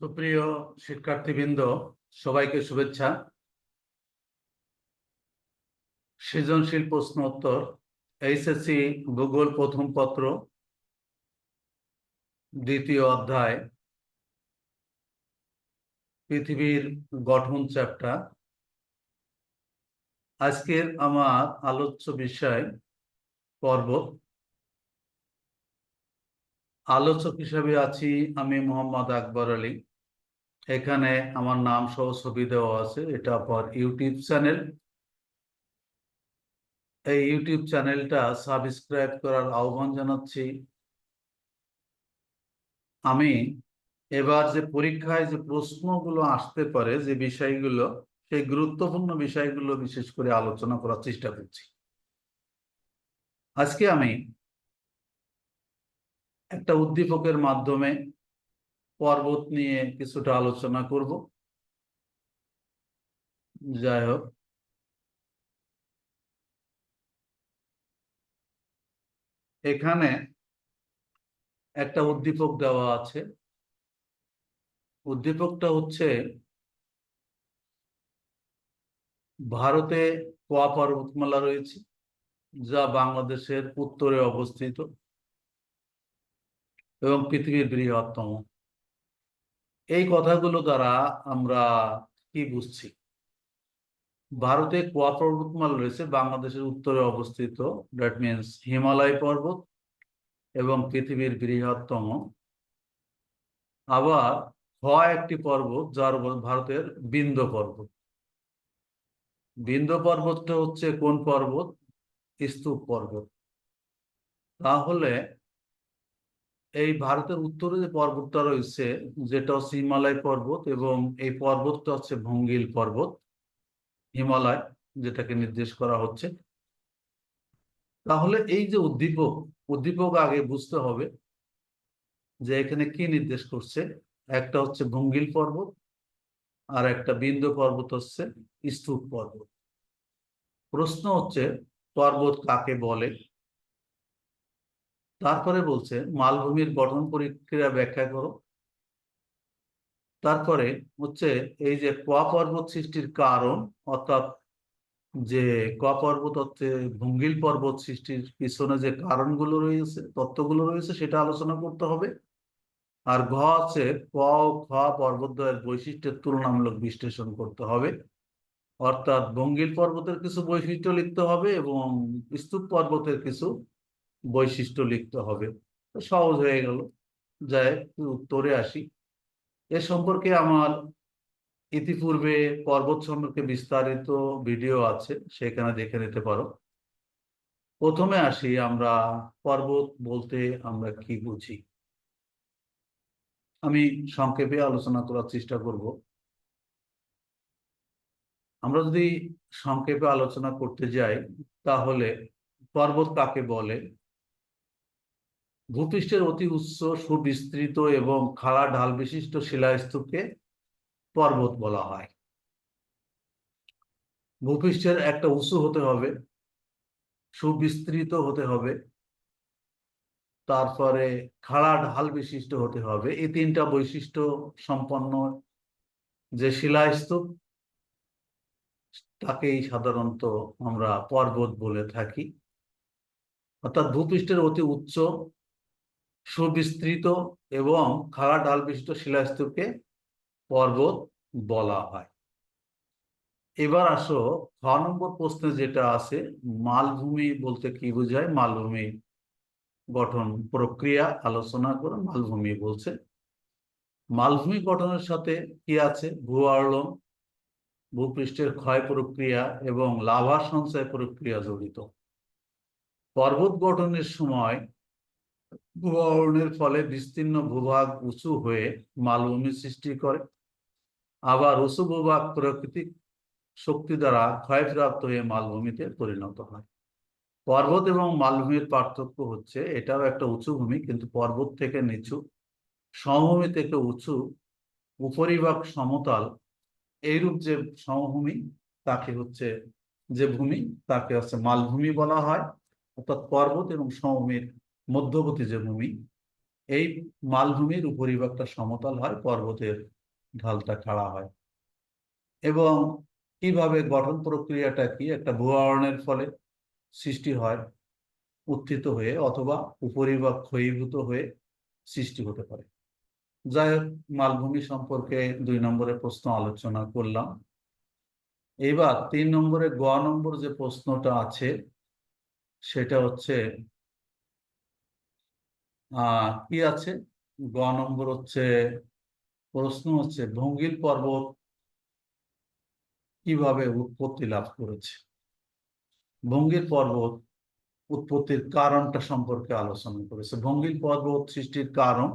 সুপ্রিয় শিক্ষার্থীবৃন্দ, সবাইকে শুভেচ্ছা। সৃজনশীল প্রশ্ন উত্তর, এইচএসসি ভূগোল প্রথম পত্র, দ্বিতীয় অধ্যায়, পৃথিবীর গঠন চ্যাপ্টার। আজকের আমার আলোচ্য বিষয় পর্বত আলোচক হিসাবে আছি আমি মোহাম্মদ আকবর আলী। এখানে আমার নাম সহ ছবি দেওয়া আছে, এটা পর ইউটিউব চ্যানেল। এই ইউটিউব চ্যানেলটা সাবস্ক্রাইব করার আহ্বান জানাচ্ছি। আমি এবার যে পরীক্ষায় যে প্রশ্নগুলো আসতে পারে, যে বিষয়গুলো, সেই গুরুত্বপূর্ণ বিষয়গুলো বিশেষ করে আলোচনা করার চেষ্টা করছি। আজকে আমি একটা উদ্দীপকের মাধ্যমে পর্বত নিয়ে কিছুটা আলোচনা করব। যাই হোক। এখানে একটা উদ্দীপক দেওয়া আছে। উদ্দীপকটা হচ্ছে ভারতে কোয়া পর্বতমালা রয়েছে, যা বাংলাদেশের উত্তরে অবস্থিত এবং পৃথিবীর বৃহত্তম। এই কথাগুলো দ্বারা আমরা কি বুঝছি? ভারতে কোয়া পর্বতমালা রয়েছে, বাংলাদেশের উত্তরে অবস্থিত। দ্যাট মিনস হিমালয় পর্বত এবং পৃথিবীর বৃহত্তম। আবার হয় একটি পর্বত, যার ভারতের বিন্দ পর্বত। বিন্দ পর্বতটা হচ্ছে কোন পর্বত? স্তূপ পর্বত। তাহলে এই ভারতের উত্তরে যে পর্বতটা রয়েছে, যেটা হচ্ছে হিমালয় পর্বত এবং এই পর্বতটা হচ্ছে ভঙ্গিল পর্বত, হিমালয়, যেটাকে নির্দেশ করা হচ্ছে। তাহলে এই যে উদ্দীপক উদ্দীপক আগে বুঝতে হবে যে এখানে কি নির্দেশ করছে। একটা হচ্ছে ভঙ্গিল পর্বত, আর একটা বিন্দু পর্বত হচ্ছে স্তূপ পর্বত। প্রশ্ন হচ্ছে, পর্বত কাকে বলে? তারপরে বলছে, মালভূমির গঠন প্রক্রিয়া ব্যাখ্যা করো। তারপরে হচ্ছে এই যে কোয়া পর্বত সৃষ্টির কারণ, অর্থাৎ যে কোয়া পর্বত হচ্ছে ভঙ্গিল পর্বত সৃষ্টির পিছনে যে কারণগুলো রয়েছে, তত্ত্বগুলো রয়েছে, সেটা আলোচনা করতে হবে। আর ঘ আছে ক ও খ পর্বতদ্বয়ের বৈশিষ্ট্যের তুলনামূলক বিশ্লেষণ করতে হবে। অর্থাৎ ভঙ্গিল পর্বতের কিছু বৈশিষ্ট্য লিখতে হবে এবং স্তূপ পর্বতের কিছু বৈশিষ্ট্য লিখতে হবে। সহজ হয়ে গেল। যাই উত্তরে আসি। এ সম্পর্কে আমার ইতিপূর্বে পর্বত সম্পর্কে বিস্তারিত ভিডিও আছে, সেখানে দেখে নিতে পারো। প্রথমে আসি আমরা পর্বত বলতে আমরা কি বুঝি? আমি সংক্ষেপে আলোচনা করার চেষ্টা করব। আমরা যদি সংক্ষেপে আলোচনা করতে যাই, তাহলে পর্বত কাকে বলে? ভূপৃষ্ঠের অতি উচ্চ, সুবিস্তৃত এবং খাড়া ঢাল বিশিষ্ট শিলাস্তূপকে পর্বত বলা হয়। ভূপৃষ্ঠের একটা উঁচু হতে হবে, সুবিস্তৃত হতে হবে, তারপরে খাড়া ঢাল বিশিষ্ট হতে হবে। এই তিনটা বৈশিষ্ট্য সম্পন্ন যে শিলাস্তূপ, তাকেই সাধারণত আমরা পর্বত বলে থাকি। অর্থাৎ ভূপৃষ্ঠের অতি উচ্চ সুবিস্তৃত এবং খাড়া ডাল বিশিষ্ট শিলাস্তূপকে পর্বত বলা হয়। এবার আসো ছ নম্বর প্রশ্নে যেটা আছে, মালভূমি বলতে কি বোঝায়? মালভূমি গঠন প্রক্রিয়া, আলোচনা করে মালভূমি বলছে। মালভূমি গঠনের সাথে কি আছে? ভূ আড়লন ভূপৃষ্ঠের ক্ষয় প্রক্রিয়া এবং লাভা সঞ্চয় প্রক্রিয়া জড়িত। পর্বত গঠনের সময় ভূবরণের ফলে বিস্তীর্ণ ভূভাগ উঁচু হয়ে মালভূমি সৃষ্টি করে। আবার উঁচু ভূভাগ প্রাকৃতিক শক্তি দ্বারা ক্ষয়প্রাপ্ত হয়ে মালভূমিতে পরিণত হয়। পর্বত এবং মালভূমির পার্থক্য হচ্ছে, এটাও একটা উঁচু ভূমি, কিন্তু পর্বত থেকে নিচু। সমভূমি থেকে উঁচু, উপরিভাগ সমতল। এইরূপ যে সমভূমি, তাকে হচ্ছে যে ভূমি, তাকে হচ্ছে মালভূমি বলা হয়। অর্থাৎ পর্বত এবং সমভূমির মধ্যবর্তী যে ভূমি, এই মালভূমির উপরিভাগটা সমতল হয়, পর্বতের ঢালটা খাড়া হয়। এবং কীভাবে গঠন প্রক্রিয়াটা কি? একটা ভূয়ারণের ফলে সৃষ্টি হয়, উত্থিত হয়ে অথবা উপরিভাগ ক্ষয়ীভূত হয়ে সৃষ্টি হতে পারে। যাই হোক, মালভূমি সম্পর্কে দুই নম্বরের প্রশ্ন আলোচনা করলাম। এবার তিন নম্বরে গ নম্বর যে প্রশ্নটা আছে, সেটা হচ্ছে কি আছে? গ নম্বর হচ্ছে, প্রশ্ন হচ্ছে, ভঙ্গিল পর্বত কীভাবে উৎপত্তি লাভ করেছে? ভঙ্গিল পর্বত উৎপত্তির কারণটা সম্পর্কে আলোচনা করেছে। ভঙ্গিল পর্বত সৃষ্টির কারণ,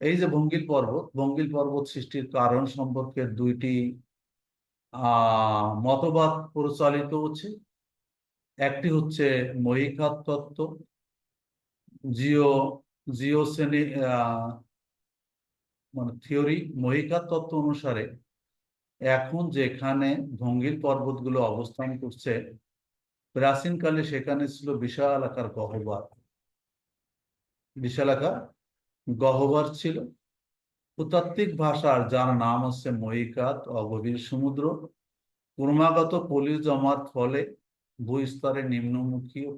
এই যে ভঙ্গিল পর্বত ভঙ্গিল পর্বত সৃষ্টির কারণ সম্পর্কে দুইটি মতবাদ প্রচলিত হচ্ছে একটি হচ্ছে মহিঘাত তত্ত্ব জিও জিও শ্রেণি মানে থিওরি মহিঘাত তত্ত্ব অনুসারে এখন যেখানে ভঙ্গিল পর্বতগুলো অবস্থান করছে, প্রাচীনকালে সেখানে ছিল বিশাল আকার গহ্বর। বিশাল আকার গহ্বর ছিল। ভূতাত্ত্বিক ভাষার, যার নাম হচ্ছে মহিকাত অগভীর সমুদ্র। ক্রমাগত পলি জমার ফলে ভূস্তরে নিম্নমুখী ও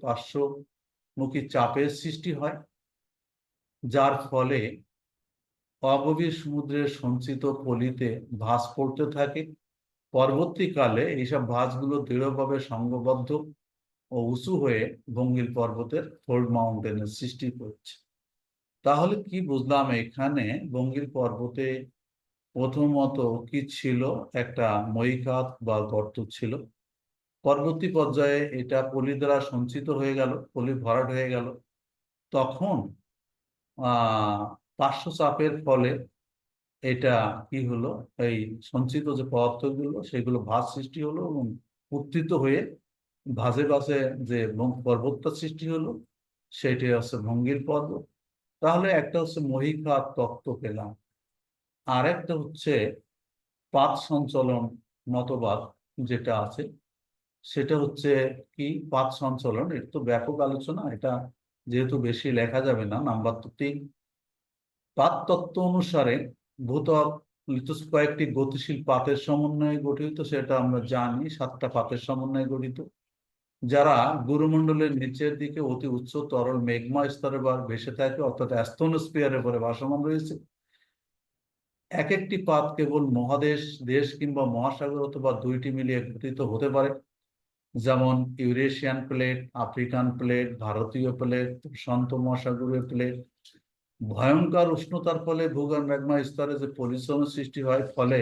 পার্শ্বমুখী চাপের সৃষ্টি হয়, যার ফলে অগভীর সমুদ্রের সঞ্চিত পলিতে ভাস পড়তে থাকে। পরবর্তীকালে এইসব ভাসগুলো দৃঢ়ভাবে সংঘবদ্ধ ও উঁচু হয়ে ভঙ্গিল পর্বতের ফোল্ড মাউন্টেনের সৃষ্টি করছে। তাহলে কি বুঝলাম এখানে বঙ্গিল পর্বতে প্রথমত কি ছিল? একটা মহিকাত বা গর্ত ছিল। পরবর্তী পর্যায়ে এটা পলি দ্বারা সঞ্চিত হয়ে গেল পলি ভরাট হয়ে গেল। তখন পার্শ্ব চাপের ফলে এটা কি হলো? এই সঞ্চিত যে পদার্থগুলো, সেগুলো ভাস সৃষ্টি হলো এবং উত্থিত হয়ে ভাজে ভাজে যে পর্বতটা সৃষ্টি হলো, সেটি হচ্ছে ভঙ্গির পর্বত তাহলে একটা হচ্ছে মহিকা তত্ত্ব পেলাম। আর একটা হচ্ছে পাত সঞ্চলন মতবাদ যেটা আছে সেটা হচ্ছে কি? পাত সঞ্চলন, এর তো ব্যাপক আলোচনা, এটা যেহেতু বেশি লেখা যাবে না, নাম্বার তিন। পাত তত্ত্ব অনুসারে ভূতক কয়েকটি গতিশীল পাতের সমন্বয়ে গঠিত, সেটা আমরা জানি, সাতটা পাতের সমন্বয়ে গঠিত, যারা গুরুমণ্ডলের নিচের দিকে অতি উচ্চ তরল মেঘমা স্তরে বা ভেসে থাকে, অর্থাৎ অ্যাস্থনোস্পিয়ারের পরে ভাসমান রয়েছে। এক একটি পাত কেবল মহাদেশ, দেশ কিংবা মহাসাগর অথবা দুইটি মিলিয়ে গঠিত হতে পারে। যেমন ইউরেশিয়ান প্লেট, আফ্রিকান প্লেট, ভারতীয় প্লেট প্রশান্ত মহাসাগরীয় প্লেট। ভয়ঙ্কর উষ্ণতার ফলে ভূগোল ম্যাগমা স্তরে যে পরিশ্রমের সৃষ্টি হয়, ফলে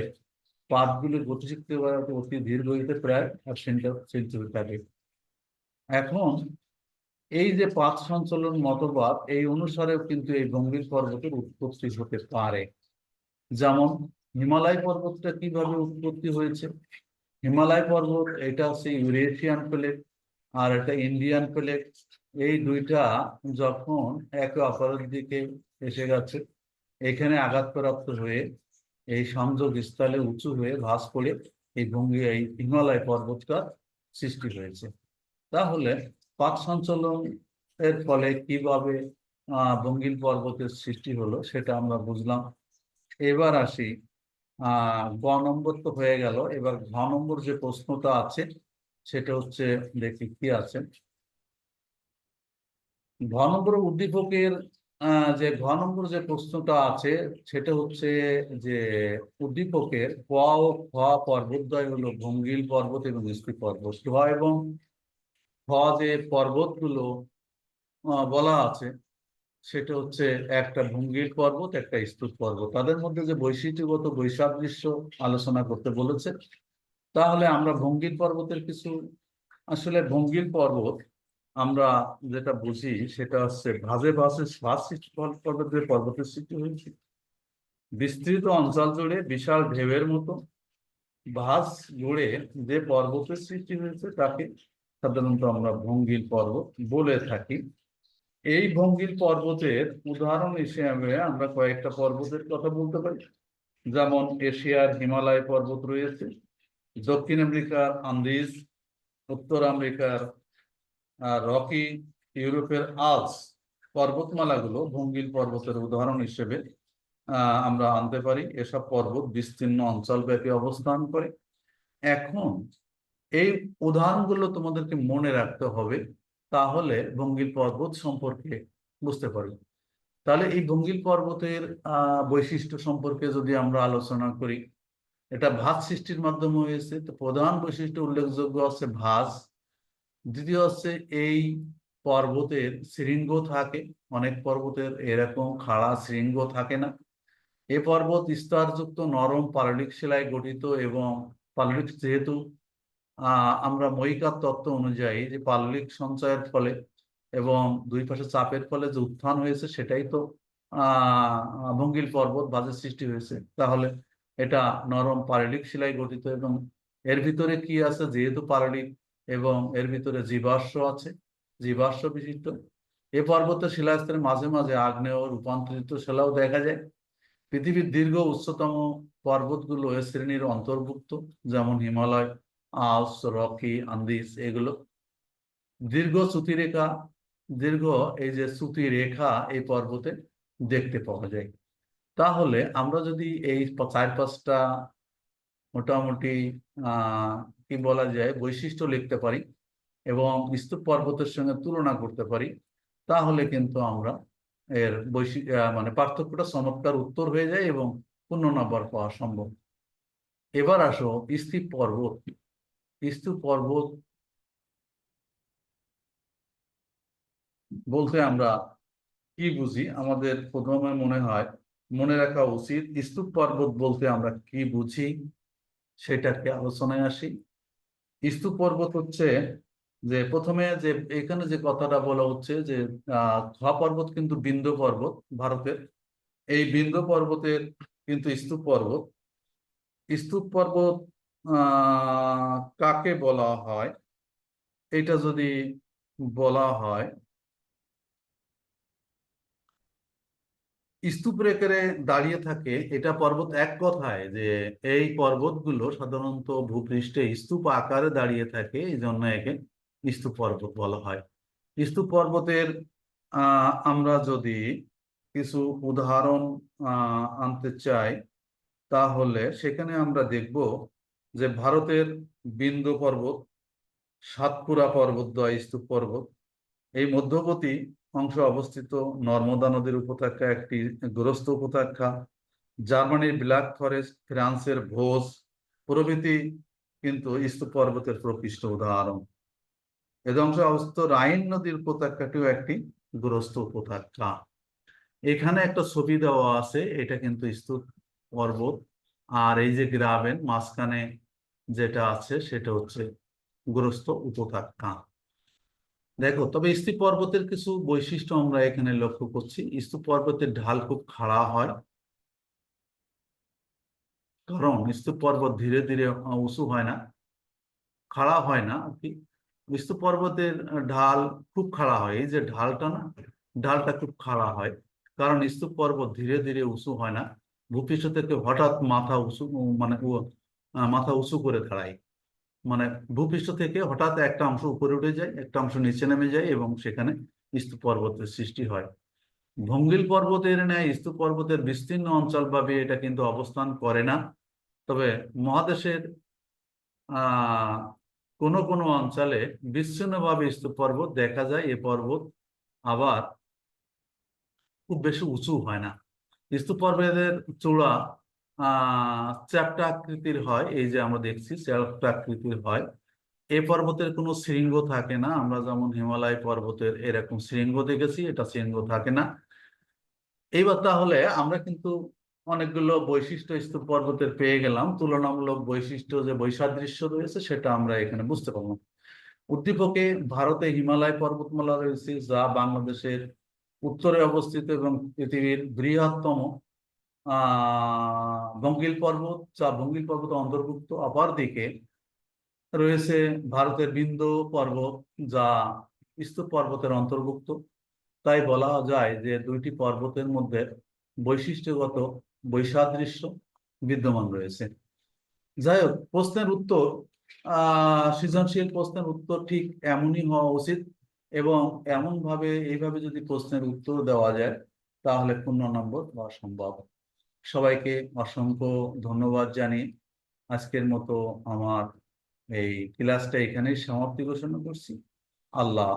পাতগুলি গতিশক্তি অতি গতিতে প্রায় এক সেন্টিমিটার থাকে এখন এই যে পাত সঞ্চালন মতবাদ, এই অনুসারেও কিন্তু এই গম্ভীর পর্বতের উৎপত্তি হতে পারে। যেমন হিমালয় পর্বতটা কীভাবে উৎপত্তি হয়েছে? হিমালয় পর্বত, এটা হচ্ছে ইউরেশিয়ান প্লেট আর এটা ইন্ডিয়ান প্লেট। এই দুইটা যখন একে অপরের দিকে এসে গেছে, এখানে আঘাতপ্রাপ্ত হয়ে এই সংযোগ স্থলে উঁচু হয়ে ভাস করে এই ভঙ্গি, এই হিমালয় পর্বতটা সৃষ্টি হয়েছে। তাহলে পাক সঞ্চালন এর ফলে কীভাবে, আহ বঙ্গিল পর্বতের সৃষ্টি হলো সেটা আমরা বুঝলাম। এবার আসি গ নম্বর তো হয়ে গেল। এবার ঘ নম্বর যে প্রশ্নটা আছে, সেটা হচ্ছে দেখি কি আছে। ঘ নম্বর উদ্দীপকের যে ঘ নম্বর যে প্রশ্নটা আছে, সেটা হচ্ছে যে উদ্দীপকের ক ও খ পর্বতদ্বয় হলো ভঙ্গিল পর্বত এবং স্থির পর্বত। খ এবং খ যে পর্বতগুলো বলা আছে সেটা হচ্ছে একটা ভঙ্গির পর্বত, একটা স্তূপ পর্বত। তাদের মধ্যে যে বৈশিষ্ট্যগত বৈসাদৃশ্য আলোচনা করতে বলেছে, তাহলে আমরা ভঙ্গির পর্বতের কিছু, আসলে ভঙ্গির পর্বত আমরা যেটা বুঝি সেটা হচ্ছে ভাজে ভাসে শ্বাস সৃষ্টি পর্বতের পর্বতের সৃষ্টি হয়েছে। বিস্তৃত অঞ্চল জুড়ে বিশাল ঢেউয়ের মতো ভাস জুড়ে যে পর্বতের সৃষ্টি হয়েছে তাকে সাধারণত আমরা ভঙ্গির পর্বত বলে থাকি। এই ভঙ্গির পর্বতের উদাহরণ হিসেবে আমরা কয়েকটা পর্বতের কথা বলতে পারি। যেমন এশিয়ার হিমালয় পর্বত রয়েছে, দক্ষিণ আমেরিকার আন্দিজ, উত্তর আমেরিকার রকি, ইউরোপের আলস পর্বতমালাগুলো ভঙ্গিল পর্বতের উদাহরণ হিসেবে আমরা আনতে পারি। এসব পর্বত বিস্তীর্ণ অঞ্চলব্যাপী অবস্থান করে। এখন এই উদাহরণগুলো তোমাদেরকে মনে রাখতে হবে তাহলে বঙ্গিল পর্বত সম্পর্কে বুঝতে পারবে তাহলে এই বঙ্গিল পর্বতের বৈশিষ্ট্য সম্পর্কে যদি আমরা আলোচনা করি, এটা ভাঁজ সৃষ্টির মাধ্যমে হয়েছে। তো প্রধান বৈশিষ্ট্য উল্লেখযোগ্য আছে ভাঁজ। দ্বিতীয় হচ্ছে এই পর্বতের শৃঙ্গ থাকে। অনেক পর্বতের এরকম খাড়া শৃঙ্গ থাকে না। এ পর্বত স্তরযুক্ত নরম পাললিক শিলায় গঠিত এবং পাললিক যেহেতু আমরা মহিকার তত্ত্ব অনুযায়ী যে পাললিক সঞ্চয়ের ফলে এবং দুই পাশে চাপের ফলে যে উত্থান হয়েছে সেটাই তো আহ ভঙ্গিল পর্বত বাজের সৃষ্টি হয়েছে। তাহলে এটা নরম পারলিক শিলায় গঠিত এবং এর ভিতরে কি আছে? যেহেতু পারলিক এবং এর ভিতরে জীবাশ্ম আছে, জীবাশ্ম বিশিষ্ট। এ পর্বতের শিলাস্তরের মাঝে মাঝে আগ্নেয় রূপান্তরিত শিলাও দেখা যায়। পৃথিবীর দীর্ঘ উচ্চতম পর্বতগুলো এ শ্রেণির অন্তর্ভুক্ত, যেমন হিমালয় আলস রকি, আন্দিস এগুলো। দীর্ঘ রেখা, দীর্ঘ এই যে শ্রুতি রেখা এই পর্বতে দেখতে পাওয়া যায়। তাহলে আমরা যদি এই চার পাঁচটা মোটামুটি কি বলা যায়, বৈশিষ্ট্য লিখতে পারি এবং স্তূপ পর্বতের সঙ্গে তুলনা করতে পারি, তাহলে কিন্তু আমরা এর বৈশি মানে পার্থক্যটা চমৎকার উত্তর হয়ে যায় এবং পূর্ণ নাম্বার পাওয়া সম্ভব। এবার আসো স্তূপ পর্বত। স্তূপ পর্বত বলতে আমরা কি বুঝি? আমাদের প্রথমে মনে হয়, মনে রাখা উচিত স্তূপ পর্বত বলতে আমরা কি বুঝি সেটাকে আলোচনায় আসি। স্তূপ পর্বত হচ্ছে যে প্রথমে যে এখানে যে কথাটা বলা হচ্ছে যে খ পর্বত কিন্তু বিন্ধ্য পর্বত ভারতের। এই বিন্ধ্য পর্বতের কিন্তু স্তূপ পর্বত। স্তূপ পর্বত কাকে বলা হয়? এটা যদি বলা হয়, স্তূপ রেখে দাঁড়িয়ে থাকে এটা পর্বত এক কথায় যে এই পর্বতগুলো সাধারণত ভূপৃষ্ঠে স্তূপ আকারে দাঁড়িয়ে থাকে, এই জন্য একে স্তূপ পর্বত বলা হয়। স্তূপ পর্বতের আমরা যদি কিছু উদাহরণ আনতে চাই, তাহলে সেখানে আমরা দেখব যে ভারতের বিন্দু পর্বত, সাতপুরা পর্বতদ্বয় স্তূপ পর্বত, এই মধ্যবর্তী অংশ অবস্থিত নর্মদা নদীর উপত্যকা একটি গ্রস্ত উপত্যকা। জার্মানির ব্ল্যাক ফরেস্ট, ফ্রান্সের ভোজ, প্রভৃতি কিন্তু স্তূপ পর্বতের প্রকৃষ্ট উদাহরণ। এ অংশ অবস্থিত রাইন নদীর উপত্যকাটিও একটি গ্রস্ত উপত্যকা। এখানে একটা ছবি দেওয়া আছে, এটা কিন্তু স্তূপ পর্বত। আর এই যে গ্রাবেন মাঝখানে যেটা আছে সেটা হচ্ছে গ্রস্ত উপত্যকা। দেখো, তবে স্তূপ পর্বতের কিছু বৈশিষ্ট্য আমরা এখানে লক্ষ্য করছি। স্তূপ পর্বতের ঢাল খুব খাড়া হয়। কারণ স্তূপ পর্বত ধীরে ধীরে উঁচু হয় না, খাড়া হয় না আর কি। স্তূপ পর্বতের ঢাল খুব খাড়া হয়। এই যে ঢালটা না, ঢালটা খুব খাড়া হয়। কারণ স্তূপ পর্বত ধীরে ধীরে উঁচু হয় না। ভূপৃষ্ঠ থেকে হঠাৎ মাথা উঁচু মানে মাথা উঁচু করে দাঁড়ায় মানে ভূপৃষ্ঠ থেকে হঠাৎ একটা অংশ উপরে উঠে যায়, একটা অংশ নিচে নেমে যায় এবং সেখানে স্তূপ পর্বতের সৃষ্টি হয়। ভঙ্গিল পর্বতের ন্যায় স্তূপ পর্বতের বিস্তীর্ণ অঞ্চল ভাবে এটা কিন্তু অবস্থান করে না। তবে মহাদেশের কোনো কোনো অঞ্চলে বিচ্ছিন্নভাবে স্তূপ পর্বত দেখা যায়, এ পর্বত আবার খুব বেশি উঁচু হয় না। স্তূপ পর্বতের চূড়া চ্যাপ্টা আকৃতির হয়, এই যে আমরা দেখছি চ্যাপ্টা আকৃতির হয়। এই পর্বতের কোনো শৃঙ্গ থাকে না, আমরা যেমন হিমালয় পর্বতের এরকম শৃঙ্গ দেখেছি, এটা শৃঙ্গ থাকে না। এইবার তাহলে আমরা কিন্তু অনেকগুলো বৈশিষ্ট্য স্তূপ পর্বতের পেয়ে গেলাম। তুলনামূলক বৈশিষ্ট্য যে বৈসাদৃশ্য রয়েছে, সেটা আমরা এখানে বুঝতে পারলাম। উদ্দীপকে ভারতে হিমালয় পর্বতমালা রয়েছে, যা বাংলাদেশের উত্তরে অবস্থিত এবং পৃথিবীর বৃহত্তম বঙ্গিল পর্বত যা বঙ্গিল পর্বত অন্তর্ভুক্ত। অপরদিকে রয়েছে ভারতের বিন্দু পর্বত, যা স্তূপ পর্বতের অন্তর্ভুক্ত। তাই বলা যায় যে দুইটি পর্বতের মধ্যে বৈশিষ্ট্যগত বৈসাদৃশ্য বিদ্যমান রয়েছে। যাই হোক, প্রশ্নের উত্তর সৃজনশীল প্রশ্নের উত্তর ঠিক এমনই হওয়া উচিত এবং এমনভাবে, এইভাবে যদি প্রশ্নের উত্তর দেওয়া যায়, তাহলে পূর্ণ নম্বর পাওয়া সম্ভব। সবাইকে অসংখ্য ধন্যবাদ জানিয়ে আজকের মতো আমার এই ক্লাসটা এখানেই সমাপ্তি ঘোষণা করছি আল্লাহ।